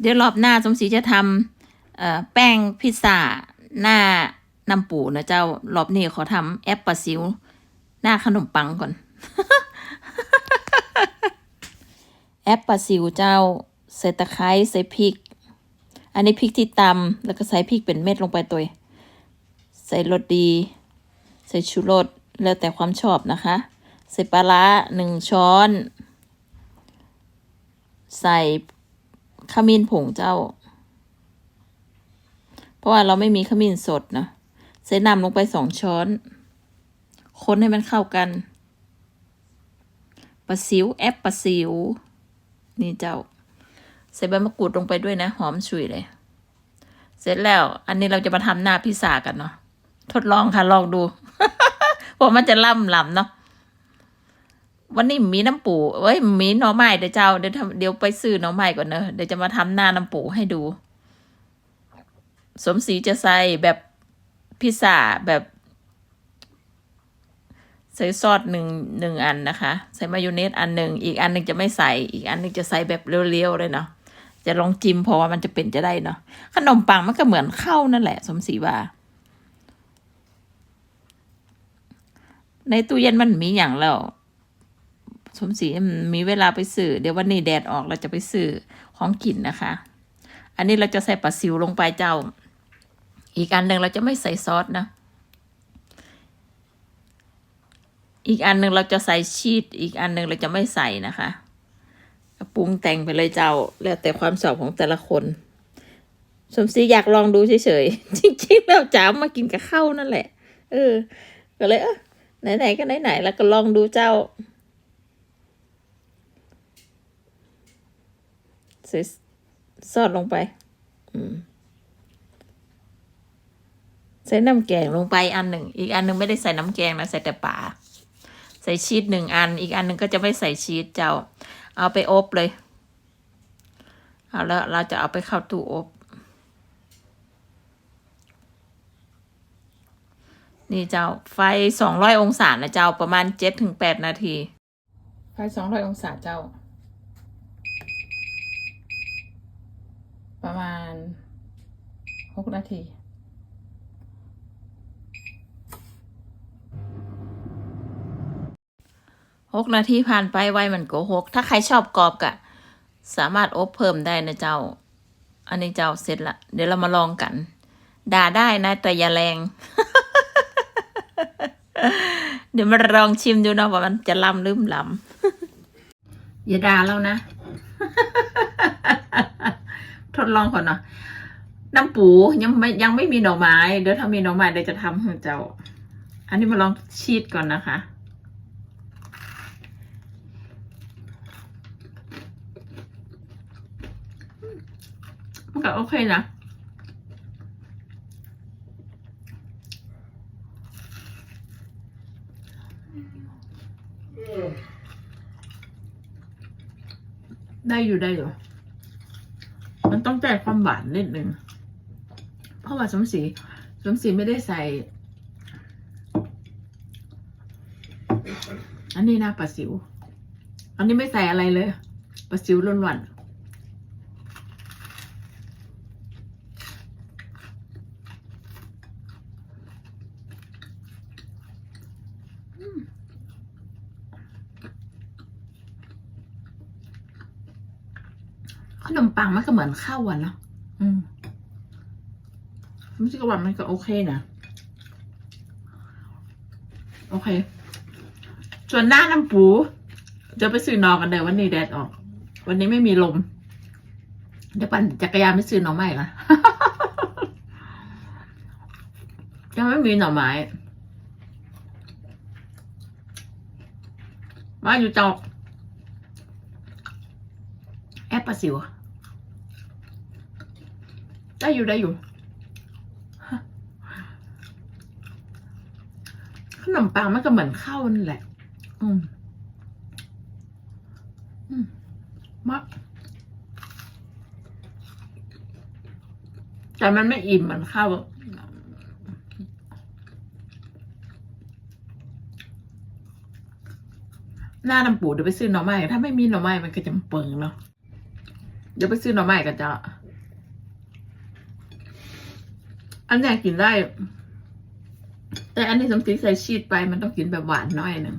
เดี๋ยวรอบหน้าสมศรีจะทำแป้งพิซซ่าหน้าน้ำปูนะเจ้ารอบนี้ขอทำแอปปลาซิว หน้าขนมปังก่อน แอปปลาซิวเจ้าใส่ตะไคร้ใส่พริก อันนี้พริกที่ตำแล้วก็ใส่พริกเป็นเม็ดลงไปตัวใส่รสดี ใส่ชูรสแล้วแต่ความชอบนะคะ ใส่ปลาร้าหนึ่งช้อน ใส่ ขมิ้นผงเจ้า เพราะว่าเราไม่มีขมิ้นสดนะใส่น้ำลงไปสองช้อน คนให้มันเข้ากันปลาซิวแอปปลาซิว นี่เจ้า ใส่ใบมะกรูดลงไปด้วยนะ หอมฉุยเลย เสร็จแล้ว อันนี้เราจะมาทำหน้าพิซซ่ากันเนาะทดลองค่ะ ลองดูเพราะมันจะล่ำลำเนาะ วันนี้มีน้ำปูเอ้ยมีหน่อไม้เดี๋ยวเจ้าเดี๋ยวทำเดี๋ยวไปซื้อหน่อไม้ก่อนเนอะเดี๋ยวจะมาทำหน้าน้ำปูให้ดู สมศรีจะใส่แบบพิซซ่าแบบ ใส่ซอสหนึ่งหนึ่งอันนะคะ ใส่มายองเนสอันหนึ่งอีกอันหนึ่งจะไม่ใส่อีกอันหนึ่งจะใส่แบบเรียวๆเลยเนาะจะลองจิ้มเพราะว่ามันจะเป็นจะได้เนาะขนมปังมันก็เหมือนข้าวนั่นแหละ สมศรีว่าในตู้เย็นมันมีอย่างแล้ว สมศรีมีเวลาไปซื้อเดี๋ยววันนี้แดดออกเราจะไปซื้อของกินนะคะ อันนี้เราจะใส่ปลาซิวลงไปเจ้า อีกอันหนึ่งเราจะไม่ใส่ซอสนะ อีกอันหนึ่งเราจะใส่ชีสอีกอันหนึ่งเราจะไม่ใส่นะคะปรุงแต่งไปเลยเจ้า แล้วแต่ความชอบของแต่ละคนสมศรีอยากลองดูเฉยๆ จริงๆแล้วจ๋ามากินกับข้าวนั่นแหละ เออ ก็เลยเออไหนๆก็ไหนๆแล้วก็ลองดูเจ้า ใส่ซอสลงไป อืมใส่น้ำแกงลงไปอันหนึ่ง อีกอันหนึ่งไม่ได้ใส่น้ำแกงนะใส่แต่ป่าใส่ชีสหนึ่งอัน อีกอันหนึ่งก็จะไม่ใส่ชีสเจ้า เอาไปอบเลย เอาแล้วเราจะเอาไปเข้าตู้อบ นี่เจ้าไฟสองร้อยองศานะเจ้าประมาณเจ็ดถึงแปดนาที ไฟสองร้อยองศาเจ้า ประมา ณหกนาทีหกนาทีผ่านไปไวมันโกหก ถ้าใครชอบกรอบกะ สามารถอบเพิ่มได้นะเจ้า อันนี้เจ้าเสร็จละ เดี๋ยวเรามาลองกัน ด่าได้นะแต่อย่าแรง เดี๋ยวมาลองชิมดูนะว่ามันจะล้ำหรืมล้ำอย่าด่าแล้วนะ ดลองก่อนเนาะน้ำปูยังไม่ยังไม่มีหน่อไม้ เดี๋ยวถ้ามีหน่อไม้เดี๋ยวจะทำให้เจ้า อันนี้มาลองชีสก่อนนะคะ มันก็โอเคนะได้อยู่ได้อยู่ มันต้องใจความหวานนิดนึง เพราะว่าสมศรีสมศรีไม่ได้ใส่ อันนี้นะปลาสิว อันนี้ไม่ใส่อะไรเลยปลาสิวล้วนๆ นมปังมันก็เหมือนข้าวอะเนาะอืมไม่ใช่กว่ามันก็โอเคนะโอเค ส่วนหน้าน้ำปูจะไปซื้อหนอกันเดี๋ยววันนี้แดดออก วันนี้ไม่มีลมเดี๋ยวปั่นจักรยานไปซื้อหน่อไม้ละยังไม่มีหน่อไม้มาอยู่จอกแอปปลาสิว ได้อยู่ได้อยู่ขนมปังมันก็เหมือนข้าวนั่นแหละ อืม อืมมะแต่มันไม่อิ่มเหมือนข้าวหน้าน้ำปูเดี๋ยวไปซื้อหน่อไม้ถ้าไม่มีหน่อไม้มันก็จะเปิงเนาะเดี๋ยวไปซื้อหน่อไม้กันจ้ะ อันเนี้กินได้ แต่อันนี้สมศรีใส่ชีสไปมันต้องกินแบบหวานน้อยหนึ่ง